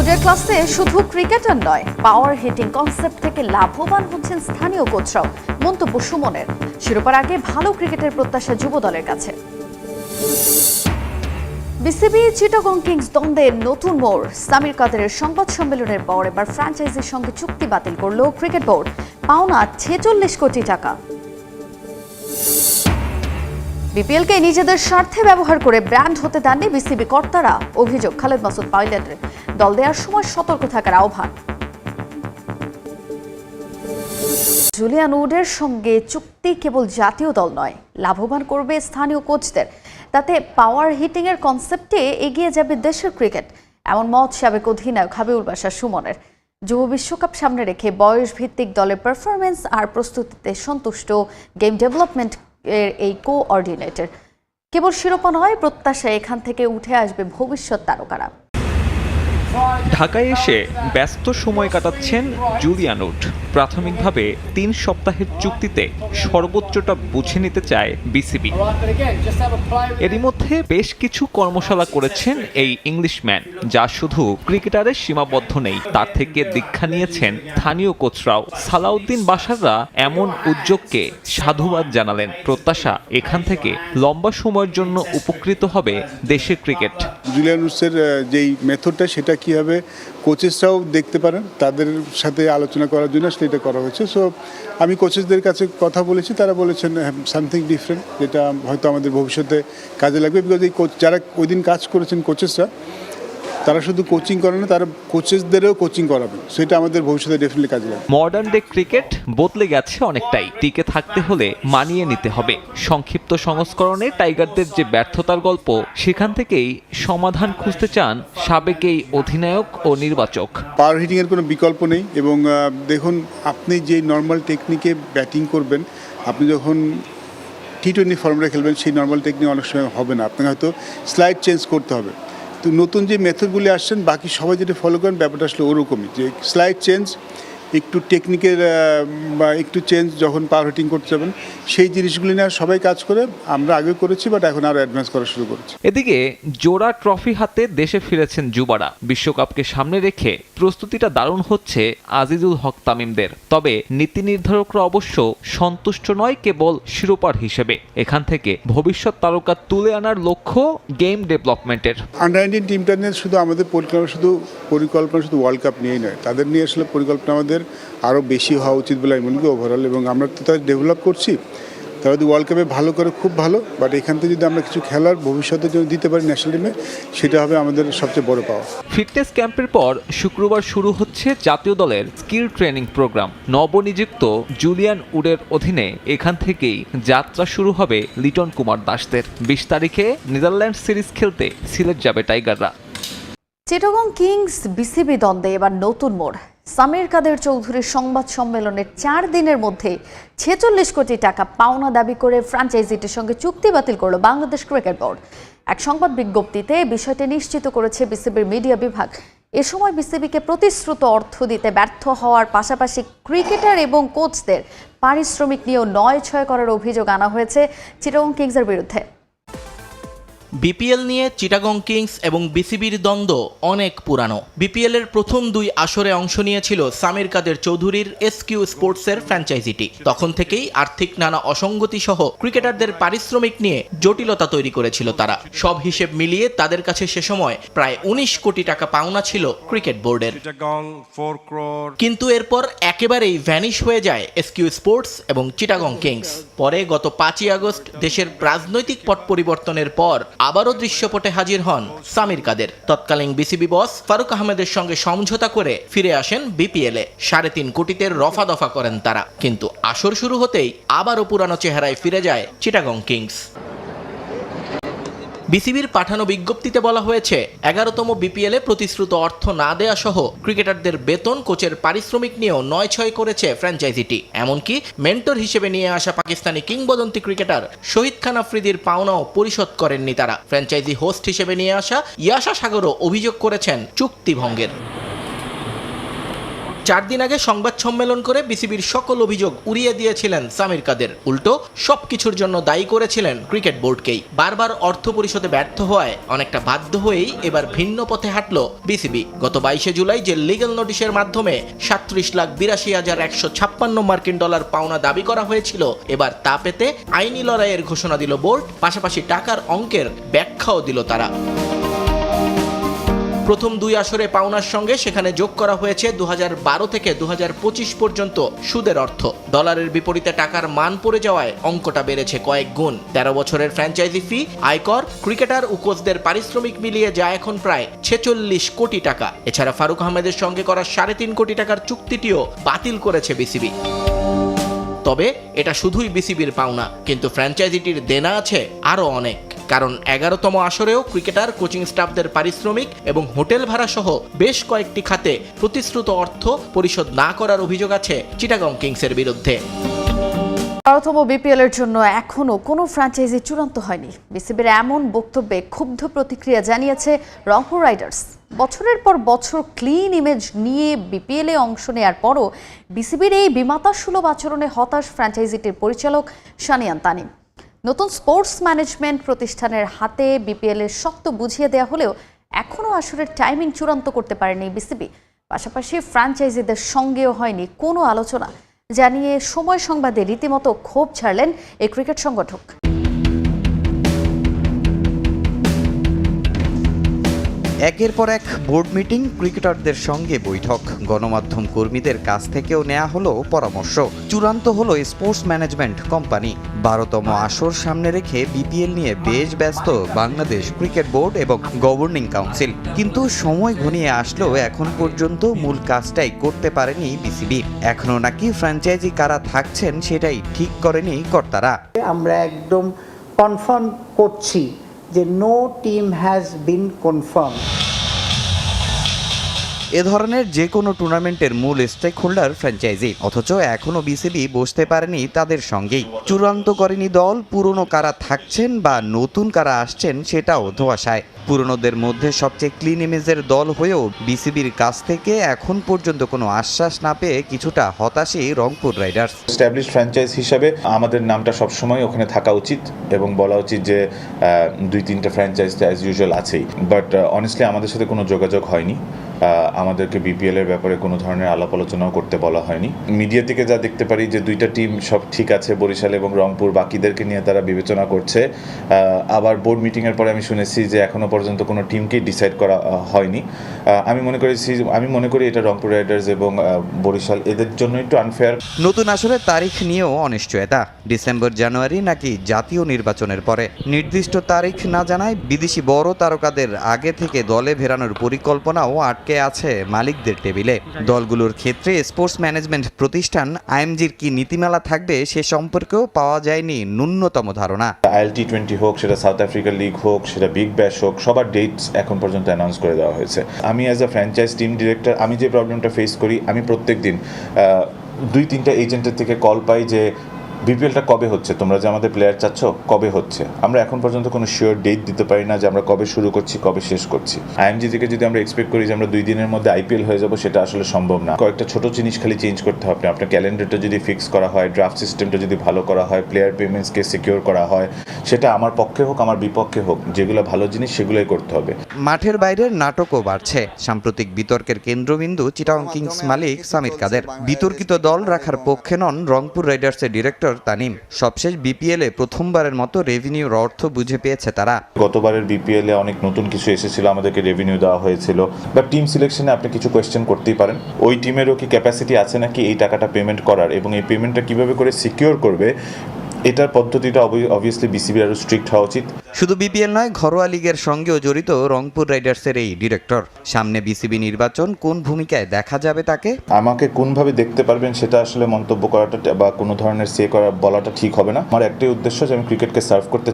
ফুডের ক্লাসে শুধু ক্রিকেটার নয় পাওয়ার হিটিং কনসেপ্ট থেকে লাভবান হচ্ছেন স্থানীয় কোচরাও, মন্তব্য সুমনের। শিরোপার আগে ভালো ক্রিকেটের প্রত্যাশা যুব দলের কাছে। বিসিবি চিটাগং কিংস দ্বন্দ্বের নতুন মোড়। সামির কাদেরের সংবাদ সম্মেলনের পর এবার ফ্র্যাঞ্চাইজির সঙ্গে চুক্তি বাতিল করল ক্রিকেট বোর্ড। পাওনা ছেচল্লিশ কোটি টাকা। বিপিএলকে নিজেদের স্বার্থে ব্যবহার করে ব্র্যান্ড হতে দেননি বিসিবি কর্তারা। অভিযোগ, খালেদ মাসুদ পাইলটের। দল দেওয়ার সময় সতর্ক থাকার আহ্বান। জুলিয়ান উডের সঙ্গে চুক্তি কেবল জাতীয় দল নয়, লাভবান করবে স্থানীয় কোচদের। তাতে পাওয়ার হিটিং এর কনসেপ্টে এগিয়ে যাবে দেশের ক্রিকেট। এমন মত সাবেক অধিনায়ক হাবিউল বাশার সুমনের। যুব বিশ্বকাপ সামনে রেখে বয়স ভিত্তিক দলের পারফরমেন্স আর প্রস্তুতিতে সন্তুষ্ট গেম ডেভেলপমেন্ট এই কোঅর্ডিনেটর কেবল শিরোপা নয় প্রত্যাশা এখান থেকে উঠে আসবে ভবিষ্যৎ তারকারা। ঢাকায় এসে ব্যস্ত সময় কাটাচ্ছেন জুলিয়ানুট প্রাথমিকভাবে তিন সপ্তাহের চুক্তিতে সর্বোচ্চটা বুঝে নিতে চায় বিসিবি এরই মধ্যে বেশ কিছু কর্মশালা করেছেন এই ইংলিশম্যান যা শুধু ক্রিকেটারের সীমাবদ্ধ নেই তার থেকে দীক্ষা নিয়েছেন স্থানীয় কোচরাও। সালাউদ্দিন বাসাররা এমন উদ্যোগকে সাধুবাদ জানালেন। প্রত্যাশা এখান থেকে লম্বা সময়ের জন্য উপকৃত হবে দেশের ক্রিকেট। জুলিয়ানুসের আহ, যেই মেথডটা সেটা কীভাবে কোচেসরাও দেখতে পারেন, তাদের সাথে আলোচনা করার জন্য আসলে এটা করা হয়েছে। সো আমি কোচেসদের কাছে কথা বলেছি, তারা বলেছেন সামথিং ডিফারেন্ট যেটা হয়তো আমাদের ভবিষ্যতে কাজে লাগবে। বিকজ এই কোচ যারা ওই দিন কাজ করেছেন কোচেসরা তারা শুধু কোচিং করে না তারা কোচেসদেরও কোচিং করাবে। সেটা আমাদের ভবিষ্যতে ডেফিনেটলি কাজে লাগবে। মডার্ন ডে ক্রিকেট বদলে গেছে অনেকটাই। টিকে থাকতে হলে মানিয়ে নিতে হবে। সংক্ষিপ্ত সংস্করণে টাইগারদের যে ব্যর্থতার গল্প সেখান থেকেই সমাধান খুঁজতে চান সাবেক এই অধিনায়ক ও নির্বাচক। পাওয়ার হিটিংয়ের কোনো বিকল্প নেই এবং দেখুন আপনি যে নর্মাল টেকনিকে ব্যাটিং করবেন আপনি যখন টি টোয়েন্টি ফর্মে খেলবেন সেই নর্মাল টেকনিক অনেক সময় হবে না। আপনাকে হয়তো স্লাইড চেঞ্জ করতে হবে। তো নতুন যে মেথডগুলি আসছেন, বাকি সবাই যেটা ফলো করেন, ব্যাপারটা আসলে ওরকমই। যে স্লাইড চেঞ্জ একটু টেকনিকের বা একটু চেঞ্জ যখন পাওয়ার হিটিং করতে যাবেন সেই জিনিসগুলি নিয়ে সবাই কাজ করে। আমরা আগে করেছি বাট এখন আরও অ্যাডভান্স করা শুরু করেছি। এদিকে জোড়া ট্রফি হাতে দেশে ফিরেছেন যুবারা। বিশ্বকাপকে সামনে রেখে প্রস্তুতিটা দারুণ হচ্ছে আজিজুল হক তামিমদের। তবে নীতি নির্ধারকরা অবশ্য সন্তুষ্ট নয় কেবল শিরোপার হিসেবে। এখান থেকে ভবিষ্যৎ তারকা তুলে আনার লক্ষ্য গেম ডেভেলপমেন্টের আন্ডার নাইনটিন টিমটা নিয়ে শুধু আমাদের পরিকল্পনা শুধু পরিকল্পনা শুধু ওয়ার্ল্ড কাপ নিয়েই নয়। তাদের নিয়ে আসলে পরিকল্পনা আমাদের আরও বেশি হওয়া উচিত বলে আমি মনে করি ওভারঅল এবং আমরা তো তাদের ডেভেলপ করছি। তারা যদি ওয়ার্ল্ড কাপে ভালো করে খুব ভালো বাট এখান থেকে যদি আমরা কিছু খেলার ভবিষ্যতের জন্য দিতে পারি ন্যাশনাল টিমে সেটা হবে আমাদের সবচেয়ে বড় পাওয়া। ফিটনেস ক্যাম্পের পর শুক্রবার শুরু হচ্ছে জাতীয় দলের স্কিল ট্রেনিং প্রোগ্রাম নবনিযুক্ত জুলিয়ান উডের অধীনে এখান থেকেই যাত্রা শুরু হবে লিটন কুমার দাসদের। বিশ তারিখে নেদারল্যান্ড সিরিজ খেলতে সিলেট যাবে টাইগাররা। চিটাগং কিংস বিসিবি দ্বন্দ্বে এবার নতুন মোড়। সামির কাদের চৌধুরীর সংবাদ সম্মেলনের চার দিনের মধ্যে ছেচল্লিশ কোটি টাকা পাওনা দাবি করে ফ্র্যাঞ্চাইজিটির সঙ্গে চুক্তি বাতিল করল বাংলাদেশ ক্রিকেট বোর্ড। এক সংবাদ বিজ্ঞপ্তিতে বিষয়টি নিশ্চিত করেছে বিসিবির মিডিয়া বিভাগ। এ সময় বিসিবিকে প্রতিশ্রুত অর্থ দিতে ব্যর্থ হওয়ার পাশাপাশি ক্রিকেটার এবং কোচদের পারিশ্রমিক নিয়েও নয় ছয় করার অভিযোগ আনা হয়েছে। চিটাগং কিংসের বিরুদ্ধে। বিপিএল নিয়ে চিটাগং কিংস এবং বিসিবির দ্বন্দ্ব অনেক পুরানো। বিপিএল এর প্রথম দুই আসরে অংশ নিয়েছিল সামির কাদের চৌধুরীর এসকিউ স্পোর্টসের ফ্র্যাঞ্চাইজিটি। তখন থেকেই আর্থিক নানা অসঙ্গতি সহ ক্রিকেটারদের পারিশ্রমিক নিয়ে জটিলতা তৈরি করেছিল তারা। সব হিসেব মিলিয়ে তাদের কাছে সে সময় প্রায় উনিশ কোটি টাকা পাওনা ছিল ক্রিকেট বোর্ডের। Chittagong, 4 crore. কিন্তু এরপর একেবারেই ভ্যানিশ হয়ে যায় এসকিউ স্পোর্টস এবং চিটাগং কিংস। পরে গত পাঁচই আগস্ট দেশের রাজনৈতিক পট পরিবর্তনের পর আবারও দৃশ্যপটে হাজির হন সামির কাদের। তৎকালীন বিসিবি বস ফারুক আহমেদের সঙ্গে সমঝোতা করে ফিরে আসেন বিপিএলে সাড়ে তিন কোটিতে রফা দফা করেন তারা। কিন্তু আসর শুরু হতেই আবারও পুরানো চেহারায় ফিরে যায় চিটাগং কিংস। বিসিবির পাঠানো বিজ্ঞপ্তিতে বলা হয়েছে, এগারোতম বিপিএলে প্রতিশ্রুত অর্থ না দেয়া সহ ক্রিকেটারদের বেতন কোচের পারিশ্রমিক নিয়েও নয় ছয় করেছে ফ্র্যাঞ্চাইজিটি। এমনকি মেন্টর হিসেবে নিয়ে আসা পাকিস্তানি কিংবদন্তি ক্রিকেটার শহীদ খান আফ্রিদির পাওনাও পরিশোধ করেননি তারা। ফ্র্যাঞ্চাইজি হোস্ট হিসেবে নিয়ে আসা ইয়াশা সাগরও অভিযোগ করেছেন চুক্তি ভঙ্গের চার দিন আগে সংবাদ সম্মেলন করে বিসিবির সকল অভিযোগ উড়িয়ে দিয়েছিলেন সামির কাদের। উল্টো, সবকিছুর জন্য দায়ী করেছিলেন ক্রিকেট বোর্ডকেই। বারবার অর্থ পরিশোধে ব্যর্থ হওয়ায় অনেকটা বাধ্য হয়েই এবার ভিন্ন পথে হাঁটল বিসিবি। গত বাইশে জুলাই যে লিগ্যাল নোটিশের মাধ্যমে সাত্রিশ লাখ বিরাশি হাজার একশো ছাপ্পান্ন মার্কিন ডলার পাওনা দাবি করা হয়েছিল, এবার তা পেতে আইনি লড়াইয়ের ঘোষণা দিল বোর্ড, পাশাপাশি টাকার অঙ্কের ব্যাখ্যাও দিল তারা। প্রথম দুই আসরে পাওনার সঙ্গে সেখানে যোগ করা হয়েছে দু হাজার বারো থেকে দু হাজার পঁচিশ পর্যন্ত সুদের অর্থ। ডলারের বিপরীতে টাকার মান পড়ে যাওয়ায় অঙ্কটা বেড়েছে কয়েক গুণ। তেরো বছরের ফ্র্যাঞ্চাইজি ফি, আয়কর, ক্রিকেটার ও কোচদের পারিশ্রমিক মিলিয়ে যা এখন প্রায় ছেচল্লিশ কোটি টাকা। এছাড়া ফারুক আহমেদের সঙ্গে করা সাড়ে তিন কোটি টাকার চুক্তিটিও বাতিল করেছে বিসিবি। তবে এটা শুধুই বিসিবির পাওনা, কিন্তু ফ্র্যাঞ্চাইজিটির দেনা আছে আরও অনেক। কারণ এগারোতম আসরেও ক্রিকেটার, কোচিং স্টাফদের পারিশ্রমিক এবং হোটেল ভাড়া সহ বেশ কয়েকটি খাতে প্রতিশ্রুত অর্থ পরিশোধ না করার অভিযোগ আছে চিটাগং কিংসের বিরুদ্ধে। বারোতম বিপিএল এর জন্য এখনও কোনো ফ্র্যাঞ্চাইজি চূড়ান্ত হয়নি। বিসিবির এমন বক্তব্যে ক্ষুব্ধ প্রতিক্রিয়া জানিয়েছে রংপুর রাইডার্স। বছরের পর বছর ক্লিন ইমেজ নিয়ে বিপিএল অংশ নেয়ার পরও বিসিবির এই বিমাতা সুলভ আচরণে হতাশ ফ্র্যাঞ্চাইজিটির পরিচালক শানিয়ান তানিম। নতুন স্পোর্টস ম্যানেজমেন্ট প্রতিষ্ঠানের হাতে বিপিএল এর শক্ত বুঝিয়ে দেওয়া হলেও এখনও আসরের টাইমিং চূড়ান্ত করতে পারেনি বিসিবি। পাশাপাশি ফ্র্যাঞ্চাইজিদের সঙ্গেও হয়নি কোনো আলোচনা, জানিয়ে সময় সংবাদে রীতিমতো ক্ষোভ ছাড়লেন এই ক্রিকেট সংগঠক। একের পর এক বোর্ড মিটিং, ক্রিকেটারদের সঙ্গে বৈঠক। গণমাধ্যম কর্মীদের কাছ থেকেও নেওয়া হলো পরামর্শ। চূড়ান্ত হলো স্পোর্টস ম্যানেজমেন্ট কোম্পানি। বারোতম আসর সামনে রেখে বিপিএল নিয়ে বেশ ব্যস্ত বাংলাদেশ ক্রিকেট বোর্ড এবং গভর্নিং কাউন্সিল। কিন্তু সময় ঘনিয়ে আসলেও এখন পর্যন্ত মূল কাজটাই করতে পারেনি বিসিবি। এখনও নাকি ফ্র্যাঞ্চাইজি কারা থাকছেন সেটাই ঠিক করেনি কর্তারা। আমরা একদম কনফার্ম করছি যে no team has been confirm এ ধরনের যে কোনো টুর্নামেন্টের মূল স্টেক হোল্ডার ফ্র্যাঞ্চাইজি অথচ এখনও বিসিবি বসতে পারেনি তাদের সঙ্গেই। চূড়ান্ত করেনি দল, পুরনো কারা থাকছেন বা নতুন কারা আসছেন সেটাও ধোয়াশায়। পুরনোদের মধ্যে সবচেয়ে ক্লিন ইমেজের দল হয়েও বিসিবির কাছ থেকে এখন পর্যন্ত কোনো আশ্বাস না পেয়ে কিছুটা হতাশই রংপুর রাইডার্স। স্ট্যাবলিশ ফ্র্যাঞ্চাইজ হিসাবে আমাদের নামটা সবসময় ওখানে থাকা উচিত এবং বলা উচিত যে দুই তিনটা ফ্র্যাঞ্চাইজ অ্যাজ ইউজুয়াল আছেই। বাট অনেস্টলি আমাদের সাথে কোনো যোগাযোগ হয়নি। আমাদেরকে বিপিএল এর ব্যাপারে কোনো ধরনের আলাপ আলোচনাও করতে বলা হয়নি। মিডিয়া থেকে যা দেখতে পারি যে দুইটা টিম সব ঠিক আছে, বরিশাল এবং রংপুর। বাকিদেরকে নিয়ে তারা বিবেচনা করছে। আবার বোর্ড মিটিংয়ের পরে আমি শুনেছি যে এখনও পর্যন্ত কোনো টিমকেই ডিসাইড করা হয়নি। আমি মনে করেছি আমি মনে করি এটা রংপুর রাইডার্স এবং বরিশাল এদের জন্য একটু আনফেয়ার নতুন আসলে তারিখ নিয়েও অনিশ্চয়তা। ডিসেম্বর জানুয়ারি নাকি জাতীয় নির্বাচনের পরে। নির্দিষ্ট তারিখ না জানায় বিদেশি বড় তারকাদের আগে থেকে দলে ভেরানোর পরিকল্পনাও আটকে আছে মালিকদের টেবিলে। দলগুলোর ক্ষেত্রে স্পোর্টস ম্যানেজমেন্ট প্রতিষ্ঠান আইএমজির কি নীতিমালা থাকবে সে সম্পর্কেও পাওয়া যায়নি ন্যূনতম ধারণা। আইএল টি টোয়েন্টি হোক সেটা সাউথ আফ্রিকা লিগ হোক সেটা বিগ ব্যাশ হোক সবার ডেটস এখন পর্যন্ত অ্যানাউন্স করে দেওয়া হয়েছে। আমি as a franchise team director আমি যে প্রবলেমটা ফেস করি, আমি প্রত্যেক দিন দুই তিনটা এজেন্টের থেকে কল পাই যে বিপিএলটা কবে হচ্ছে? তোমরা যে আমাদের প্লেয়ার চাচ্ছ, কবে হচ্ছে? আমরা এখন পর্যন্ত কোনো শিওর ডেট দিতে পারি না যে আমরা কবে শুরু করছি, কবে শেষ করছি। আইএমজি থেকে যদি আমরা এক্সপেক্ট করি যে আমরা দুই দিনের মধ্যে আইপিএল হয়ে যাব, সেটা আসলে সম্ভব না। কয়েকটা ছোট জিনিস খালি চেঞ্জ করতে হবে আপনার। ক্যালেন্ডারটা যদি ফিক্স করা হয় ড্রাফট সিস্টেমটা যদি ভালো করা হয় প্লেয়ার পেমেন্টসকে সিকিউর করা হয়, সেটা আমার পক্ষে হোক, আমার বিপক্ষে হোক, যেগুলো ভালো জিনিস সেগুলোই করতে হবে। মাঠের বাইরের নাটকও বাড়ছে। সাম্প্রতিক বিতর্কের কেন্দ্রবিন্দু চিটাং কিংস মালিক সামির কাদের। বিতর্কিত দল রাখার পক্ষে নন রংপুর রাইডার্সের ডিরেক্টর তানিম। সবশেষ বিপিএল প্রথমবারের মতো রেভিনিউর অর্থ বুঝে পেয়েছে তারা। গতবারের বিপিএল এ অনেক নতুন কিছু এসেছিল, আমাদেরকে রেভিনিউ দেওয়া হয়েছিল। বা টিম সিলেকশনে আপনি কিছু কোয়েশ্চেন করতেই পারেন। ওই টিমেরও কি ক্যাপাসিটি আছে নাকি এই টাকাটা পেমেন্ট করার? এবং এই পেমেন্টটা কীভাবে করে সিকিউর করবে? এটার পদ্ধতিটা অবভিয়াসলি বিসিবি আরও স্ট্রিক্ট হওয়া উচিত। শুধু বিপিএল নয় ঘরোয়া লীগের সঙ্গেও জড়িত রংপুর রাইডার্সের এই ডিরেক্টর। সামনে বিসিবি নির্বাচন কোন ভূমিকায় দেখা যাবে তাকে? আমাকে কোনভাবে দেখতে পারবেন সেটা আসলে মন্তব্য করাটা বা কোনো ধরনের সে করা বলাটা ঠিক হবে না। আমার একটাই উদ্দেশ্য যে আমি ক্রিকেটকে সার্ভ করতে